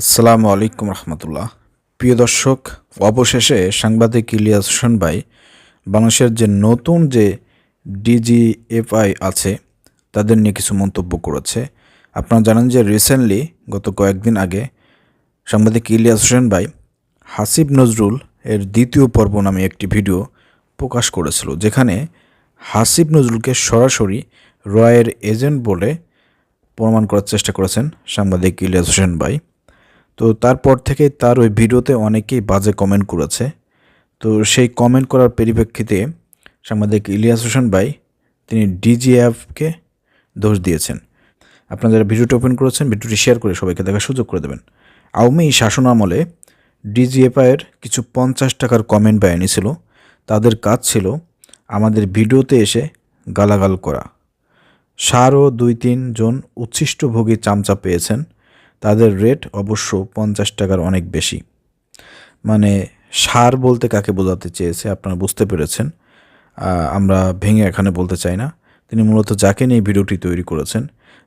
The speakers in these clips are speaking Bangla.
আসসালামু আলাইকুম রহমতুল্লাহ। প্রিয় দর্শক, অবশেষে সাংবাদিক ইলিয়াস হোসেন ভাই বাংলাদেশের যে নতুন যে ডিজিএফআই আছে, তাদের নিয়ে কিছু মন্তব্য করেছে। আপনারা জানেন যে রিসেন্টলি গত কয়েকদিন আগে, সাংবাদিক ইলিয়াস হোসেন ভাই হাসিব নজরুল এর দ্বিতীয় পর্ব নামে একটি ভিডিও প্রকাশ করেছিল, যেখানে হাসিব নজরুলকে সরাসরি রয়ের এজেন্ট বলে প্রমাণ করার চেষ্টা করেছেন সাংবাদিক ইলিয়াস হোসেন ভাই। তো তারপর থেকে তার ওই ভিডিওতে অনেকেই বাজে কমেন্ট করেছে। তো সেই কমেন্ট করার পরিপ্রেক্ষিতে সাংবাদিক ইলিয়াস হোসেন ভাই, তিনি ডিজিএফকে দোষ দিয়েছেন। আপনারা যারা ভিডিওটি ওপেন করেছেন, ভিডিওটি শেয়ার করে সবাইকে দেখার সুযোগ করে দেবেন। আওয়ামী শাসন আমলে ডিজিএফআইয়ের কিছু পঞ্চাশ টাকার কমেন্ট বাহিনী ছিল। তাদের কাজ ছিল আমাদের ভিডিওতে এসে গালাগাল করা। সারও দুই তিন জন উচ্ছিষ্টভোগী চামচা পেয়েছেন। তাদের রেট অবশ্য পঞ্চাশ টাকার অনেক বেশি। মানে সার বলতে কাকে বোঝাতে চেয়েছে আপনারা বুঝতে পেরেছেন। আমরা ভেঙে এখানে বলতে চাই না। তিনি মূলত যাকে নিয়ে ভিডিওটি তৈরি করেছেন,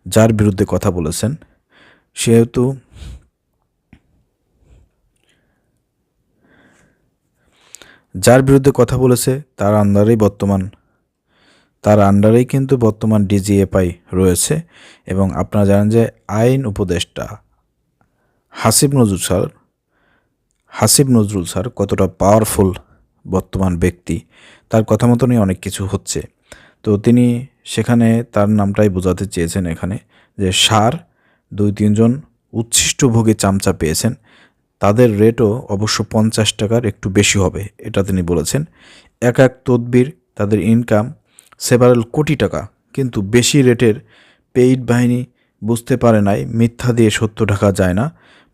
যার বিরুদ্ধে কথা বলেছেন, সেহেতু যার বিরুদ্ধে কথা বলেছে, তার আন্ডারেই বর্তমান, তার আন্ডারেই কিন্তু বর্তমান ডিজিএফআই রয়েছে এবং আপনারা জানেন যে আইন উপদেষ্টা হাসিব নজরুল স্যার, হাসিব নজরুল স্যার কতটা পাওয়ারফুল বর্তমান ব্যক্তি, তার কথা মতনই অনেক কিছু হচ্ছে। তো তিনি সেখানে তার নামটাই বোঝাতে চেয়েছেন এখানে যে সার দুই তিনজন উচ্ছিষ্টভোগী চামচা পেয়েছেন, তাদের রেটও অবশ্য পঞ্চাশ টাকার একটু বেশি হবে, এটা তিনি বলেছেন। এক এক তদবির, তাদের ইনকাম সেভারেল কোটি টাকা, কিন্তু বেশি রেটের পেইড বাহিনী বুঝতে পারে নাই, মিথ্যা দিয়ে সত্য ঢাকা যায় না।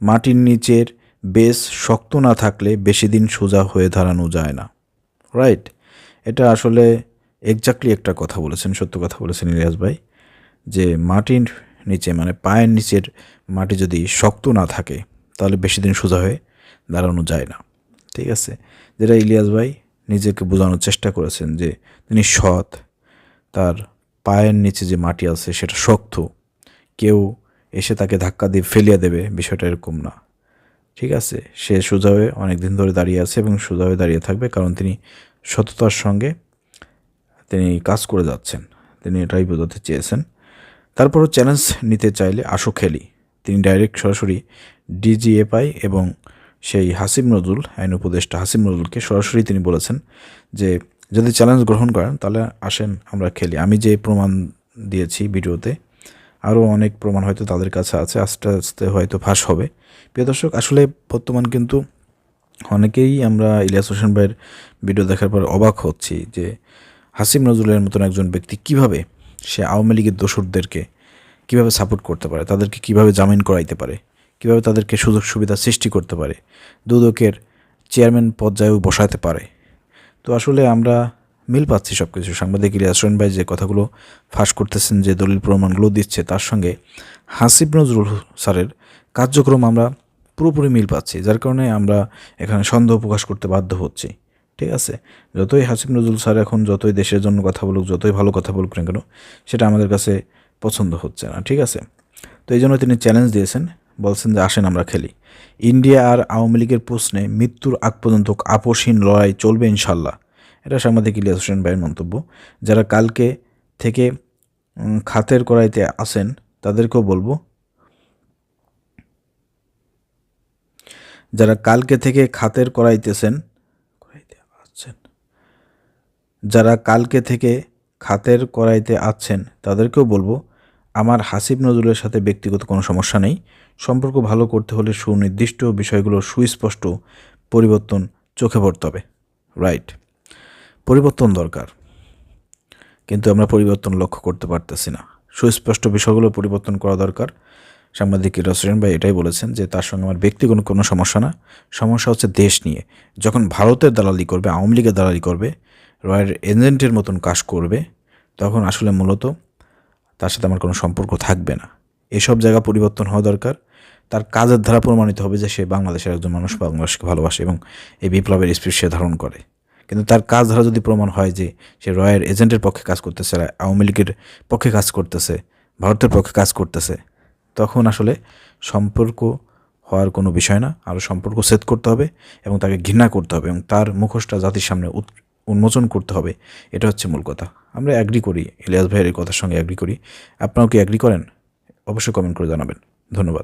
মাটির নিচের বেশ শক্ত না থাকলে বেশি দিন সোজা হয়ে দাঁড়ানো যায় না। রাইট এটা আসলে এক্স্যাক্টলি একটা কথা বলেছেন, সত্য কথা বলেছেন ইলিয়াস ভাই, যে মাটির নিচে মানে পায়ের নিচের মাটি যদি শক্ত না থাকে, তাহলে বেশি দিন সোজা হয়ে দাঁড়ানো যায় না। ঠিক আছে? যেটা ইলিয়াস ভাই নিজেকে বোঝানোর চেষ্টা করেছেন যে তিনি সৎ, তার পায়ের নিচে যে মাটি আছে সেটা শক্ত কেউ এসে তাকে ধাক্কা দিয়ে ফেলিয়ে দেবে, বিষয়টা এরকম না। ঠিক আছে? সে সোজা হয়ে অনেক দিন ধরে দাঁড়িয়ে আছে এবং সোজা হয়ে দাঁড়িয়ে থাকবে কারণ তিনি সততার সঙ্গে তিনি কাজ করে যাচ্ছেন। তিনি এটাই বোঝাতে চেয়েছেন। তারপরও চ্যালেঞ্জ নিতে চাইলে আসো খেলি তিনি ডাইরেক্ট সরাসরি ডিজিএফআই এবং সেই হাসিম নজরুল, আইন উপদেষ্টা হাসিম নজরুলকে সরাসরি তিনি বলেছেন যে, যদি চ্যালেঞ্জ গ্রহণ করেন তাহলে আসেন আমরা খেলি। আমি যে প্রমাণ দিয়েছি ভিডিওতে আরও অনেক প্রমাণ হয়তো তাদের কাছে আছে, আস্তে আস্তে হয়তো ফাঁস হবে। প্রিয় দর্শক, আসলে বর্তমান কিন্তু অনেকেই আমরা ইলিয়াস হোসেন ভাইয়ের ভিডিও দেখার পর অবাক হচ্ছি যে হাসিম নজরুলের মতন একজন ব্যক্তি কীভাবে সে আওয়ামী লীগের দোসরদেরকে কীভাবে সাপোর্ট করতে পারে, তাদেরকে কীভাবে জামিন করাইতে পারে, কীভাবে তাদেরকে সুযোগ সুবিধা সৃষ্টি করতে পারে, দুদকের চেয়ারম্যান পর্যায়েও বসাতে পারে। তো আসলে আমরা মিল পাচ্ছি সব কিছু সাংবাদিক ইলিয়াস হোসেন ভাই যে কথাগুলো ফাঁস করতেছেন, যে দলিল প্রমাণগুলো দিচ্ছে, তার সঙ্গে হাসিব নজরুল স্যারের কার্যক্রম আমরা পুরোপুরি মিল পাচ্ছি, যার কারণে আমরা এখানে সন্দেহ প্রকাশ করতে বাধ্য হচ্ছি। ঠিক আছে? যতই হাসিব নজরুল স্যার এখন যতই দেশের জন্য কথা বলুক, যতই ভালো কথা বলুক না কেন, সেটা আমাদের কাছে পছন্দ হচ্ছে না। ঠিক আছে? তো এই জন্য তিনি চ্যালেঞ্জ দিয়েছেন, বলছেন যে আসেন আমরা খেলি। ইন্ডিয়া আর আওয়ামী লীগের প্রশ্নে মৃত্যুর আগ পর্যন্ত আপোষহীন লড়াই চলবে ইনশাল্লাহ। এটা সাংবাদিক ইলিয়াস হোসেন ভাইয়ের মন্তব্য। যারা কালকে থেকে খাতের করাইতে আসেন তাদেরকেও বলব, যারা কালকে থেকে খাতের করাইতেছেন করাইতে আসছেন যারা কালকে থেকে খাতের করাইতে আসছেন তাদেরকেও বলব, আমার হাসিব নজরুলের সাথে ব্যক্তিগত কোনো সমস্যা নেই। সম্পর্ক ভালো করতে হলে সুনির্দিষ্ট বিষয়গুলো সুস্পষ্ট পরিবর্তন চোখে পড়তে হবে। রাইট। পরিবর্তন দরকার। কিন্তু আমরা পরিবর্তন লক্ষ্য করতে পারতেছি না। সুস্পষ্ট বিষয়গুলো পরিবর্তন করা দরকার। সাংবাদিক রসরেন ভাই এটাই বলেছেন যে, তার সঙ্গে আমার ব্যক্তিগত কোনো সমস্যা না। সমস্যা হচ্ছে দেশ নিয়ে। যখন ভারতের দালালি করবে, আওয়ামী লীগের দালালি করবে রয়্যাল এজেন্টের মতন কাজ করবে, তখন আসলে মূলত তার সাথে আমার কোনো সম্পর্ক থাকবে না। এসব জায়গা পরিবর্তন হওয়া দরকার। তার কাজের দ্বারা প্রমাণিত হবে যে, সে বাংলাদেশের একজন মানুষ, বাংলাদেশকে ভালোবাসে এবং এই বিপ্লবের স্পিরিট সে ধারণ করে। কিন্তু তার কাজ দ্বারা যদি প্রমাণ হয় যে সে রয়্যাল এজেন্টের পক্ষে কাজ করতেছে আওয়ামী লীগের পক্ষে কাজ করতেছে, ভারতের পক্ষে কাজ করতেছে, তখন আসলে সম্পর্ক হওয়ার কোনো বিষয় না। আরও সম্পর্ক সেট করতে হবে এবং তাকে ঘৃণা করতে হবে এবং তার মুখোশটা জাতির সামনে উন্মোচন করতে হবে। এটা হচ্ছে মূল কথা। আমরা অ্যাগ্রি করি, ইলিয়াস ভাইয়ের কথার সঙ্গে অ্যাগ্রি করি। আপনারাও কি অ্যাগ্রি করেন? অবশ্যই কমেন্ট করে জানাবেন। ধন্যবাদ।